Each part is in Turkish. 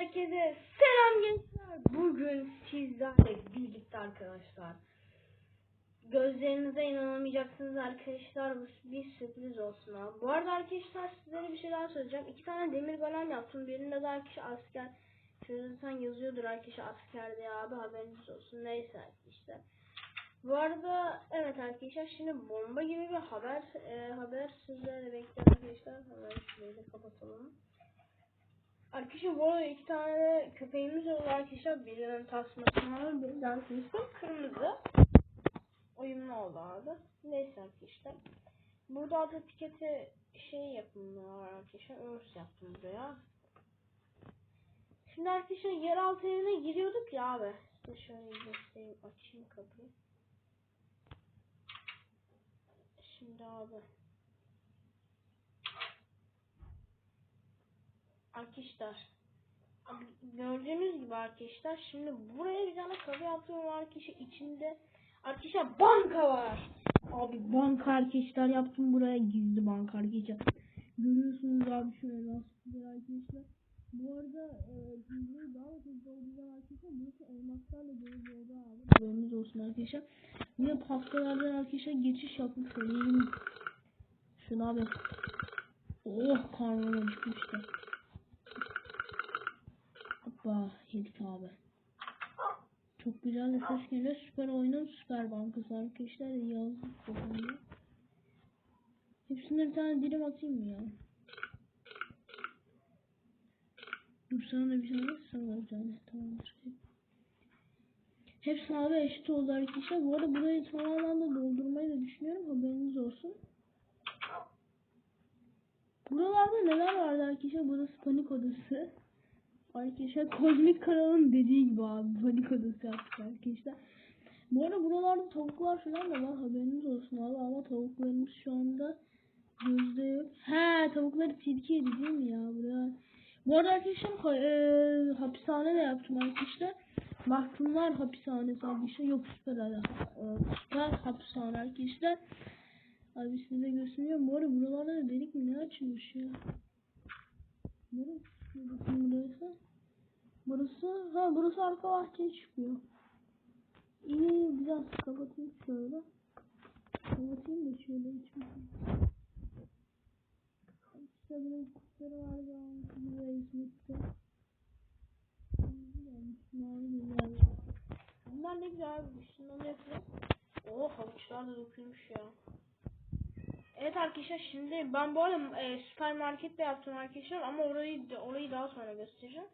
herkese selam gençler. Bugün sizlerle birlikte arkadaşlar. Gözlerinize inanamayacaksınız arkadaşlar. Bu bir sürpriz olsun ha. Bu arada arkadaşlar sizlere bir şey daha söyleyeceğim. İki tane demir golem yaptım. Birinde de arkadaşlar asker. Şurada sen yazıyordur arkadaşlar asker diye abi haberiniz olsun. Neyse işte. Bu arada evet arkadaşlar şimdi bomba gibi bir haber e, haber sizlere bekliyor arkadaşlar. Hemen da kapatalım. Arkadaşlar bu arada iki tane köpeğimiz oldu arkadaşlar. Birinin tasması var, birinden tasması kırmızı. Uyumlu oldu abi. Neyse arkadaşlar. Burada adı piketi şey yapımı var arkadaşlar. Örs yaptım buraya. Şimdi arkadaşlar yeraltı evine giriyorduk ya abi. Size şöyle göstereyim. Açayım kapıyı. Şimdi abi. Arkadaşlar. Gördüğünüz gibi arkadaşlar şimdi buraya bir tane kapı yaptım arkadaşlar içinde arkadaşlar banka var. Abi banka arkadaşlar yaptım buraya gizli banka arkadaşlar. Görüyorsunuz abi şöyle nasıl arkadaşlar. Bu arada e, bilgileri daha da çok olacağım arkadaşlar. Burası elmaslarla dolu bir oda abi. Haberiniz olsun arkadaşlar. Yine pastalardan arkadaşlar geçiş yaptık söyleyeyim. Şuna abi. Oh karnım acıkmıştı. Hoppa Hilt abi. Çok güzel bir ses geliyor. Süper oyunun süper bankası arkadaşlar. Yazdık bakalım. Hepsine bir tane dilim atayım mı ya? Dur sana da bir tane sana da bir tane. Tamamdır. Hepsine abi eşit oldu arkadaşlar. Bu arada burayı tamamen de doldurmayı da düşünüyorum. Haberiniz olsun. Buralarda neler vardı arkadaşlar? Burası panik odası. Arkadaşlar kozmik kanalın dediği gibi abi panik odası yaptık arkadaşlar. Bu arada buralarda tavuklar falan da var haberiniz olsun abi ama tavuklarımız şu anda gözde yok. He tavukları tilki yedi değil mi ya buraya? Bu arada arkadaşlar e, hapishane de yaptım arkadaşlar. Mahkumlar hapishanesi arkadaşlar. Yok süper hala. E, süper hapishane arkadaşlar. Abi size gösteriyorum. Bu arada buralarda da delik mi ne açılmış ya? Burası, bakın burası. Burası, ha burası arka bahçeye çıkıyor. İyi güzel kapatayım şöyle. Kapatayım da şöyle içmesin. İşte bunun kutları var ya. Buraya güzel. Bunlar ne güzel. Şundan yapalım. Oh havuçlar da dökülmüş ya. Evet arkadaşlar şimdi ben bu arada e, süpermarketle yaptım arkadaşlar ama orayı orayı daha sonra göstereceğim.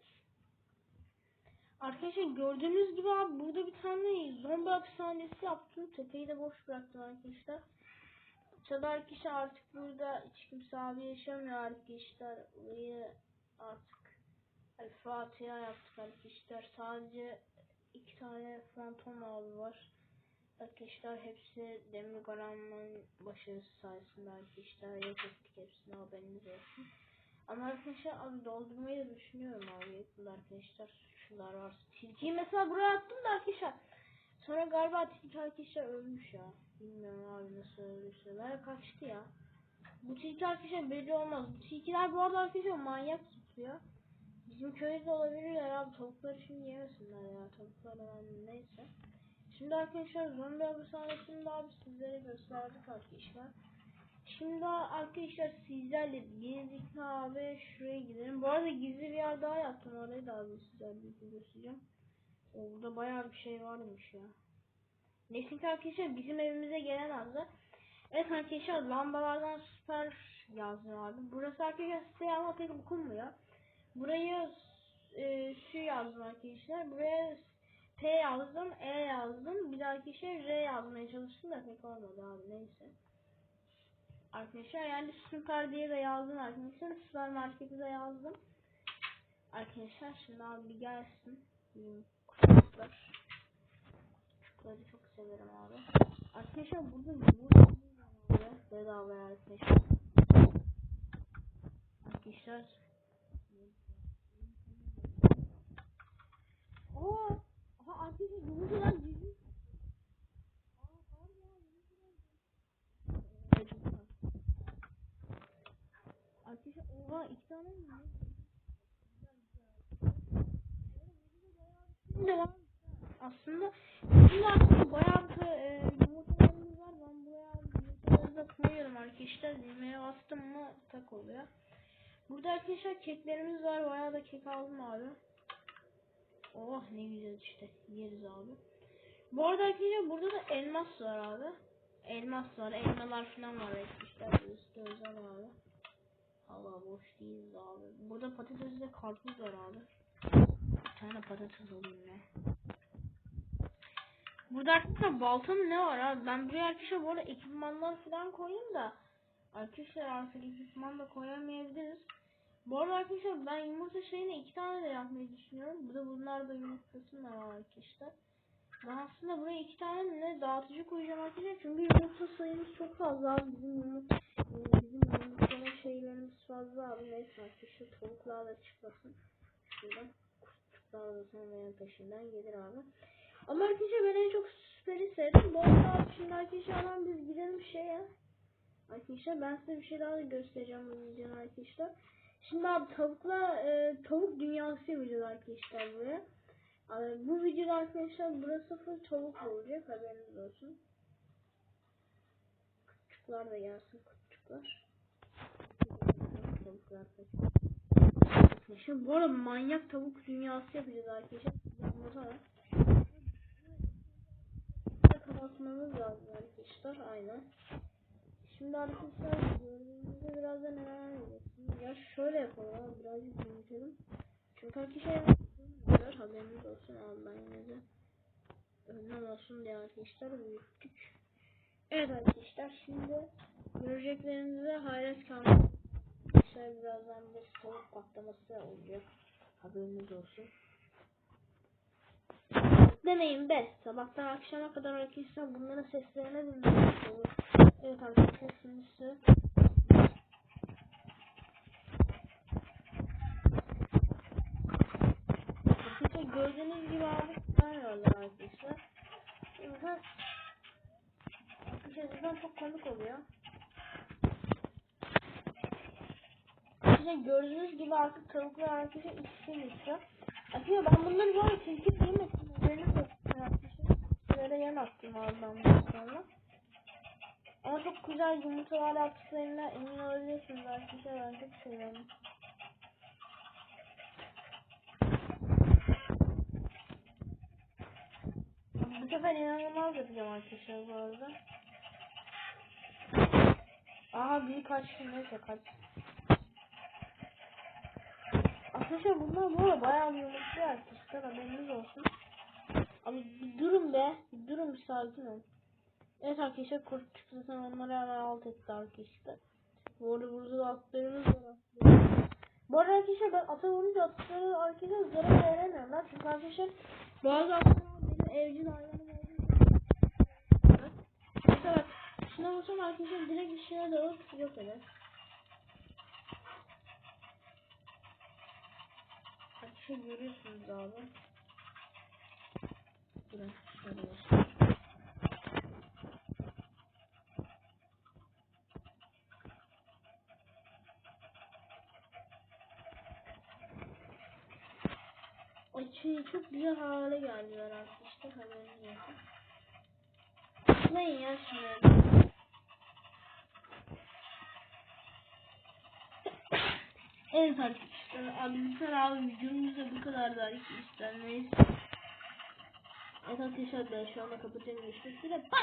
Arkadaşlar gördüğünüz gibi abi burada bir tane zombi hapishanesi yaptım. Tepeyi de boş bıraktım arkadaşlar. Tabi arkadaşlar artık burada hiç kimse abi yaşamıyor arkadaşlar. Burayı artık hani Fatiha yaptık arkadaşlar. Sadece iki tane fantom abi var. Arkadaşlar hepsi demir golemlerin başarısı sayesinde arkadaşlar yok ettik hepsini haberiniz olsun. Ama arkadaşlar abi doldurmayı da düşünüyorum abi yakında arkadaşlar suçlular var. Tilkiyi mesela buraya attım da arkadaşlar. Sonra galiba tilki arkadaşlar ölmüş ya. Bilmiyorum abi nasıl öldüyse. Veya kaçtı ya. Bu tilki arkadaşlar belli olmaz. Bu tilkiler bu arada arkadaşlar manyak tutuyor. Bizim köyde olabilirler abi. Tavukları şimdi yemesinler ya. Tavuklar önemli neyse. Şimdi arkadaşlar zombi hapishanesini abi sizlere gösterdik arkadaşlar. Şimdi arkadaşlar sizlerle gezdik abi şuraya gidelim. Bu arada gizli bir yer daha yaptım orayı da abi sizlerle göstereceğim. Orada bayağı bir şey varmış ya. Neyse arkadaşlar bizim evimize gelen azı. Evet arkadaşlar lambalardan süper yazdım abi. Burası arkadaşlar size ama pek okunmuyor. Burayı e, şu yazdım arkadaşlar. Buraya T yazdım, E yazdım. Bir dahaki şey R yazmaya çalıştım da pek olmadı abi neyse. Arkadaşlar yani süper diye de yazdım arkadaşlar. Süper marketi de yazdım. Arkadaşlar şimdi abi bir gelsin. Kuşlar. Kuşları çok severim abi. Arkadaşlar burada var. Bedava arkadaşlar. Arkadaşlar. Oo. Aha arkadaşlar yumurtalar cici. Arkadaşlar oha iki tane mi? devam aslında şimdi aslında bayağı bir e, yumurtalarımız var. Ben buraya yumurtaları da koyuyorum arkadaşlar. Düğmeye bastım mı tak oluyor. Burada arkadaşlar keklerimiz var. Bayağı da kek aldım abi. Oh ne güzel işte. Yeriz abi. Bu arada arkadaşlar burada da elmas var abi. Elmas var. Elmalar falan var arkadaşlar. Üstü özel abi. Allah boş değiliz abi. Burada patatesle karpuz var abi. Bir tane patates alayım ne? Burada arkadaşlar balta mı ne var abi? Ben buraya arkadaşlar bu arada ekipmanlar falan koyayım da arkadaşlar artık ekipman da koyamayabiliriz. Bu arada arkadaşlar ben yumurta şeyini iki tane de yapmayı düşünüyorum. Bu da bunlar da yumurtasın da var arkadaşlar. Ben aslında buraya iki tane ne dağıtıcı koyacağım arkadaşlar. Çünkü yumurta sayımız çok fazla abi. Bizim yumurta, bizim yumurtlama şeylerimiz fazla abi. Neyse arkadaşlar tavuklar da çıkmasın. Şuradan kurtçuklar da sonra peşinden gelir abi. Ama arkadaşlar ben en çok süperi sevdim. Bu arada şimdi arkadaşlar hemen biz gidelim şeye. Arkadaşlar ben size bir şey daha da göstereceğim bu videonun arkadaşlar. Şimdi abi tavukla e, tavuk dünyası yapacağız arkadaşlar buraya. Abi, bu videoda arkadaşlar burası full tavuk olacak haberiniz olsun. Küçükler de gelsin küçükler. Tavuklar da. Arkadaşlar bu arada manyak tavuk dünyası yapacağız arkadaşlar. Yanımda Kapatmamız lazım arkadaşlar aynen. Şimdi arkadaşlar gördüğünüzde biraz da neler yapacaksınız. Ya şöyle yapalım abi birazcık büyütelim. Çünkü arkadaşlar kadar haberiniz olsun de önlem olsun diye arkadaşlar büyüttük. Evet arkadaşlar şimdi göreceklerinize hayret kalmayın. Arkadaşlar birazdan bir soğuk patlaması olacak. Haberiniz olsun. Demeyin be. Sabahtan akşama kadar arkadaşlar bunların seslerine dinlemek olur. Evet arkadaşlar şimdi Arkadaşlar gördüğünüz gibi ben öyle arkadaşlar. Zaten arkadaşlar zaten çok komik oluyor. Arkadaşlar gördüğünüz gibi artık tavuklar arkadaşlar ikisi istiyor. Arkadaşlar ben bunları böyle yemedim. Üzerine koydum Böyle yem attım bundan sonra. Ama çok güzel yumurtalar yaptıklarına emin olabilirsiniz arkadaşlar. Ben çok seviyorum. Bu sefer inanılmaz yapacağım arkadaşlar bu arada. Aha bir kaç neyse kaç. Arkadaşlar bunlar bu arada bayağı bir yumurtluyor arkadaşlar haberiniz olsun. Abi durun be. Durun bir sakin ol. Evet arkadaşlar kurt çıktı zaten onları hemen alt etti arkadaşlar. Bu arada burada da atlarımız var. Bu arada arkadaşlar ben ata vurunca atları arkadaşlar zarar veremiyorum lan. Çünkü arkadaşlar bazı atlar benim evcil hayvanım olduğu. Mesela bak şuna vursam arkadaşlar direkt işine dalıp yok eder. Arkadaşlar görüyorsunuz abi. Durun şöyle göstereyim. O şey çok güzel hale geldiler arkadaşlar haberiniz olsun. Tıklayın ya şunu. evet arkadaşlar lütfen abi videomuz da bu kadardı arkadaşlar neyse. Evet arkadaşlar ben şu anda kapatıyorum görüşmek üzere.